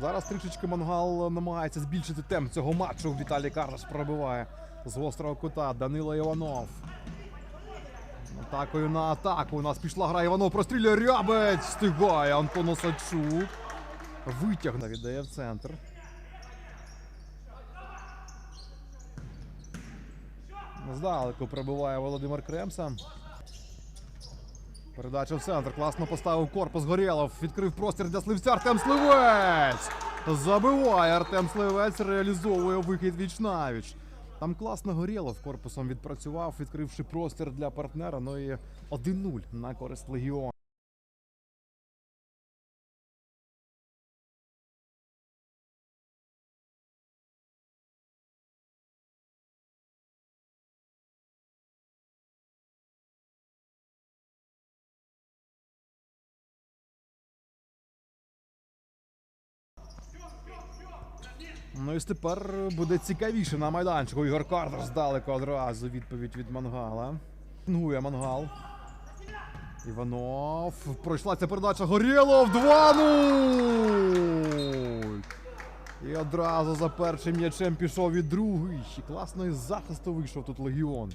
Зараз трішечки Мангал намагається збільшити темп цього матчу. Віталій Карлаш пробиває з гострого кута. Данило Іванов. Атакою на атаку. У нас пішла гра. Іванов прострілює рябець. Встигає Антон Осадчук. Витягне, віддає в центр. Здалеку пробиває Володимир Кремса. Передача в центр. Класно поставив корпус Горєлов. Відкрив простір для Сливця. Артем Сливець! Забиває Артем Сливець, реалізовує вихід віч навіч. Там класно Горєлов корпусом відпрацював, відкривши простір для партнера. Ну і 1-0 на користь Легіону. Ну і тепер буде цікавіше на майданчику. Ігор Картер здалеку одразу відповідь від Мангала. Пінгує Мангал. Іванов. Пройшла ця передача Горілов 2-0. І одразу за першим м'ячем пішов і другий. І класно із захисту вийшов тут Легіон.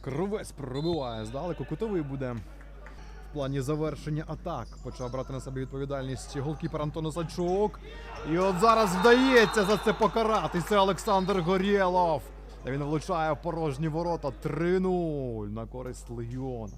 Кровець пробиває здалеку. Кутовий буде в плані завершення атак. Почав брати на себе відповідальність голкіпер Антон Осадчук. І от зараз вдається за це покарати. Це Олександр Горєлов. Та він влучає в порожні ворота 3-0 на користь Легіона.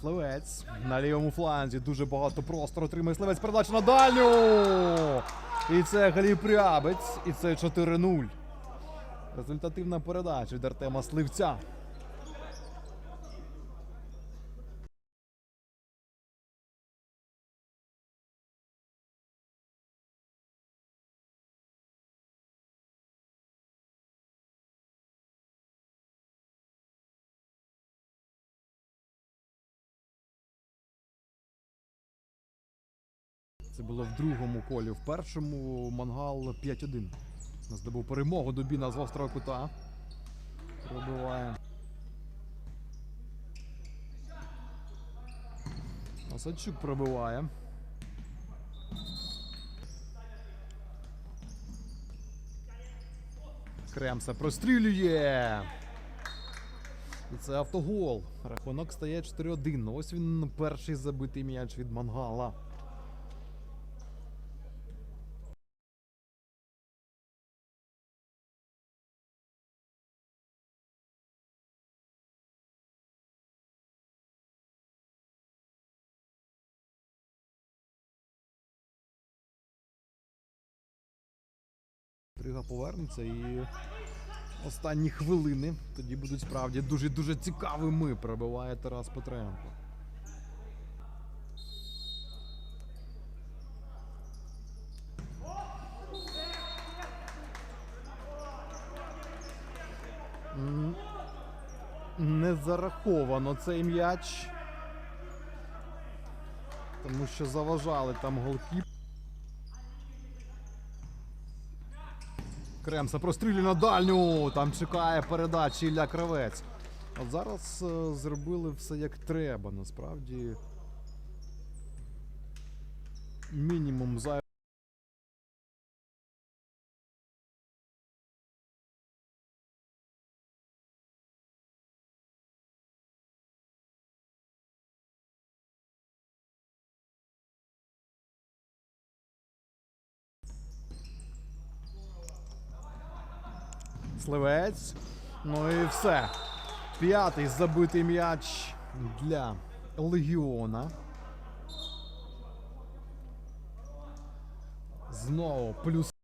Сливець на лівому фланзі дуже багато простору отримує Сливець. Передача на дальню. І це Галіпрябець. І це 4-0. Результативна передача від Артема Сливця. Це було в другому колі. В першому Мангал 5-1. Здобув перемогу Дубіна з гострого кута. Пробиває. Осадчук пробиває. Кремса прострілює. І це автогол. Рахунок стає 4-1. Ну, Ось він перший забитий м'яч від Мангала. Трига повернеться і останні хвилини тоді будуть справді дуже-дуже цікавими. Пробиває Тарас Петренко. Не зараховано цей м'яч. Тому що заважали там голкіп. Кремса прострілює на дальню. Там чекає передачі Ілля Кравець. А зараз е, зробили все як треба. Насправді. Мінімум зай. Сливець. Ну і все. П'ятий забитий м'яч для Легіона. Знову плюс.